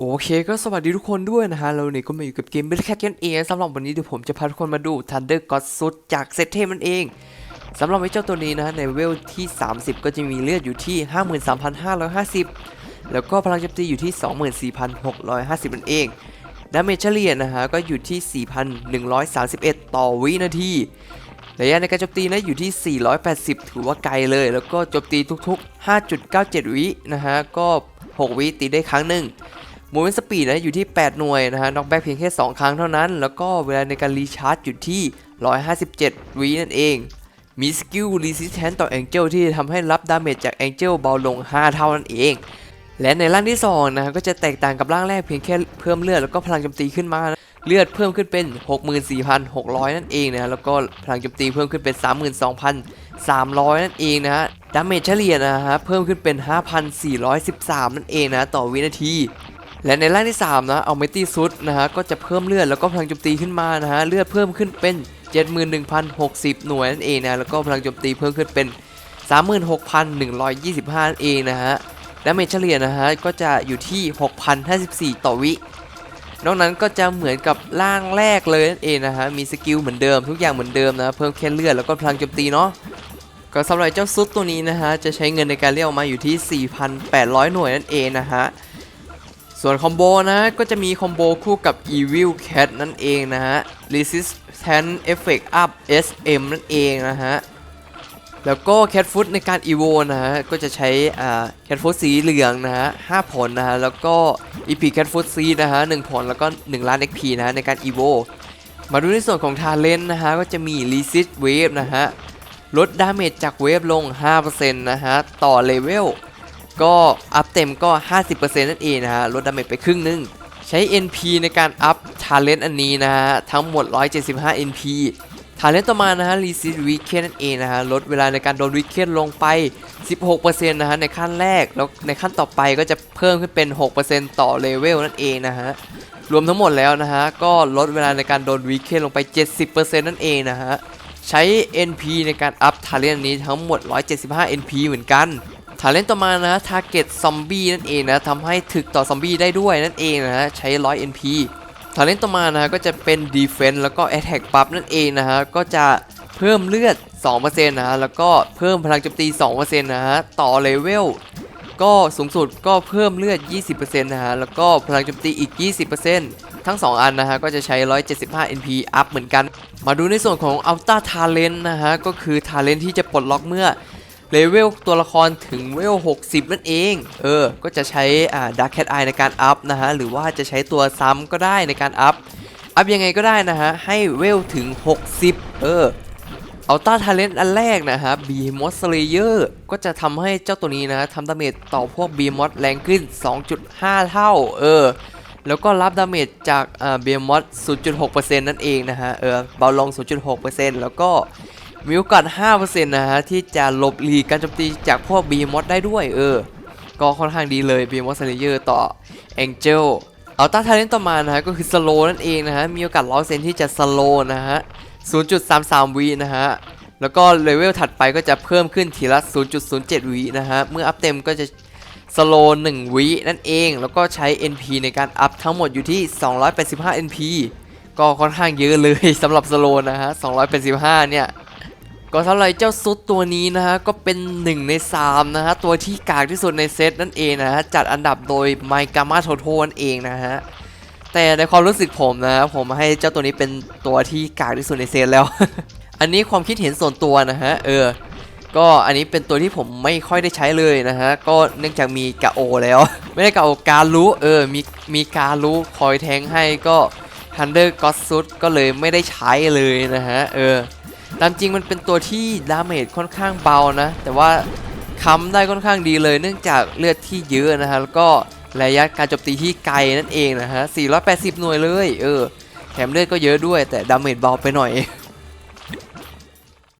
โอเคก็สวัสดีทุกคนด้วยนะฮะ เราเนี่ยก็มาอยู่กับเกม Battle Cat กันเองสำหรับวันนี้เดี๋ยวผมจะพาทุกคนมาดู Thunder God s u จากเซตเทมันเองสำหรับไอ้เจ้าตัวนี้นะฮะ ในเวลที่ 30 ก็จะมีเลือดอยู่ที่ 53,550 แล้วก็พลังโจมตีอยู่ที่ 24,650 นั่นเองดาเมจเฉลี่ยนะฮะ ก็อยู่ที่ 4,131 ต่อวินาทีระยะในการโจมตีนะอยู่ที่ 480 ถือว่าไกลเลย แล้วก็โจมตีทุกๆ 5.97 วินะฮะก็ 6 วิตีได้ครั้งหนึ่ง โมเมนต์สปีดนะอยู่ที่ 8 หน่วยนะฮะน็อกแบ็กเพียงแค่ 2 ครั้งเท่านั้น แล้วก็เวลาในการรีชาร์จอยู่ที่ 157 วินั่นเอง มีสกิลรีสิสแทนต่อแองเจิลที่ทำให้รับดาเมจจากแองเจิลเบาลง 5 เท่านั่นเอง และในร่างที่2นะฮะก็จะแตกต่างกับร่างแรกเพียงแค่เพิ่มเลือดแล้วก็พลังโจมตีขึ้นมาเลือดเพิ่มขึ้นเป็น 64,600 นั่นเองนะฮะแล้วก็พลังโจมตีเพิ่มขึ้นเป็น 32,300 นั่นเองนะฮะดาเมจเฉลี่ยนะฮะเพิ่มขึ้นเป็น 5,413 นั่นเองนะต่อวินาที และในร่างที่3นะเอาเมตี้ซุดนะฮะก็จะเพิ่มเลือดแล้วก็พลังโจมตีขึ้นมานะฮะเลือดเพิ่มขึ้นเป็น 71,060 หน่วยนั่นเองนะแล้วก็พลังโจมตีเพิ่มขึ้นเป็น 36,125นั่นเองนะฮะดาเมจเฉลี่ยนะฮะก็จะอยู่ที่ 6,054 ต่อวินอกนั้นก็จะเหมือนกับร่างแรกเลยนั่นเองนะฮะมีสกิลเหมือนเดิมทุกอย่างเหมือนเดิมนะเพิ่มแค่เลือดแล้วก็พลังโจมตีเนาะก็สำหรับเจ้าซุดตัวนี้นะฮะจะใช้เงินในการเรียกออกมาอยู่ที่ 4,800 หน่วยนั่นเองนะฮะ ส่วนคอมโบนะก็จะมีคอมโบคู่กับ Evil Cat นั่นเองนะฮะ Resistance Effect Up SM นั่นเองนะฮะ แล้วก็แคทฟุตในการอีโวนะฮะ ก็จะใช้อ่าแคทฟุตสีเหลืองนะฮะ 5 ผลนะฮะ แล้วก็อีพีแคทฟุตซีนะฮะ 1 ผลแล้วก็ 1 ล้าน XP นะฮะ ในการอีโวมาดูในส่วนของทาเลนนะฮะ ก็จะมี Resist Wave นะฮะ ลดดาเมจจากเวฟลง 5%นะฮะ ต่อเลเวล ก็อัพเต็มก็ 50%นั่นเองนะฮะลดดาเมจไปครึ่งหนึง ใช้ NP ในการอัพทาเลนอันนี้นะฮะ ทั้งหมด 175 NP ฐาเลนต่อมานะฮะรีซิสวีเคนนั่นเองนะฮะลดเวลาในการโดนวีเคนลงไป 16%นะฮะในขั้นแรก แล้วในขั้นต่อไปก็จะเพิ่มขึ้นเป็น 6%ต่อเลเวลนั่นเองนะฮะรวมทั้งหมดแล้วนะฮะก็ลดเวลาในการโดนวีเคนลงไป 70%นั่นเองนะฮะใช้ NP ในการอัพทาเลนนี้ทั้งหมด 175 NP เหมือนกัน ทาเลนต่อมานะทาร์เก็ตซอมบี้นั่นเองนะทำให้ถึกต่อซอมบี้ได้ด้วยนั่นเองนะฮะใช้100 NP ทาเลนต์ต่อมานะก็จะเป็น Defense แล้วก็ Attack บัฟนั่นเองนะฮะก็จะเพิ่มเลือด 2%นะฮะแล้วก็เพิ่มพลังโจมตี 2%นะฮะต่อเลเวลก็สูงสุดก็เพิ่มเลือด 20%นะฮะแล้วก็พลังโจมตีอีก 20%ทั้ง 2 อันนะฮะก็จะใช้ 175 NP อัพเหมือนกัน มาดูในส่วนของ Ultra Talent นะฮะก็คือ Talent ที่จะปลดล็อกเมื่อ เลเวลตัวละครถึงเวล 60 นั่นเอง เออ ก็จะใช้อ่า Dark Cat Eye ในการอัพนะฮะ หรือว่าจะใช้ตัวซ้ำก็ได้ในการอัพ อัพยังไงก็ได้นะฮะ ให้เวลถึง 60 เอออัลต้าทาเลนต์อันแรกนะฮะบีมอสเลเยอร์ก็จะทำให้เจ้าตัวนี้นะทำดาเมจต่อพวกบีมอสแรงขึ้น 2.5 เท่า เออ แล้วก็รับดาเมจจากอ่าบีมอส0.6%นั่นเองนะฮะ เออ เบาลง 0.6%แล้วก็ มีโอกาส5%นะฮะที่จะหลบหลีกการโจมตีจากพวกบีมอสได้ด้วยเออ ก็ค่อนข้างดีเลยบีมอสเลเยอร์ต่อ Angel อัลต้าทาเลนต์ต่อมานะฮะก็คือสโลนั่นเองนะฮะมีโอกาสร้อยเซนที่จะสโลนะฮะ 0.33วินะฮะแล้วก็เลเวลถัดไปก็จะเพิ่มขึ้นทีละ 0.07วินะฮะเมื่ออัพเต็มก็จะสโล1วินั่นเอง แล้วก็ใช้ NP ในการอัพทั้งหมดอยู่ที่ 285 NP ก็ค่อนข้างเยอะเลยสำหรับสโลนะฮะ 285 เนี่ย ก็สำหรับเจ้าซุดตัวนี้นะฮะก็เป็น 1 ใน 3 นะฮะ ตัวที่กากที่สุดในเซตนั่นเองนะฮะ จัดอันดับโดยไมกามาโทโทนั่นเองนะฮะ แต่ในความรู้สึกผมนะผมให้เจ้าตัวนี้เป็นตัวที่กากที่สุดในเซตแล้ว อันนี้ความคิดเห็นส่วนตัวนะฮะ เออ ก็อันนี้เป็นตัวที่ผมไม่ค่อยได้ใช้เลยนะฮะ ก็เนื่องจากมีกาโอแล้ว ไม่ได้กาโอการรู้เออมีมีการรู้คอยแทงให้ก็ฮันเดอร์ก็ซุดก็เลยไม่ได้ใช้เลยนะฮะเออ ตามจริงมันเป็นตัวที่ดาเมจค่อนข้างเบานะ แต่ว่าค้ำได้ค่อนข้างดีเลย เนื่องจากเลือดที่เยอะนะฮะแล้วก็ระยะการโจมตีที่ไกลนั่นเองนะฮะ 480 หน่วยเลย เออ แถมเลือดก็เยอะด้วย แต่ดาเมจเบาไปหน่อย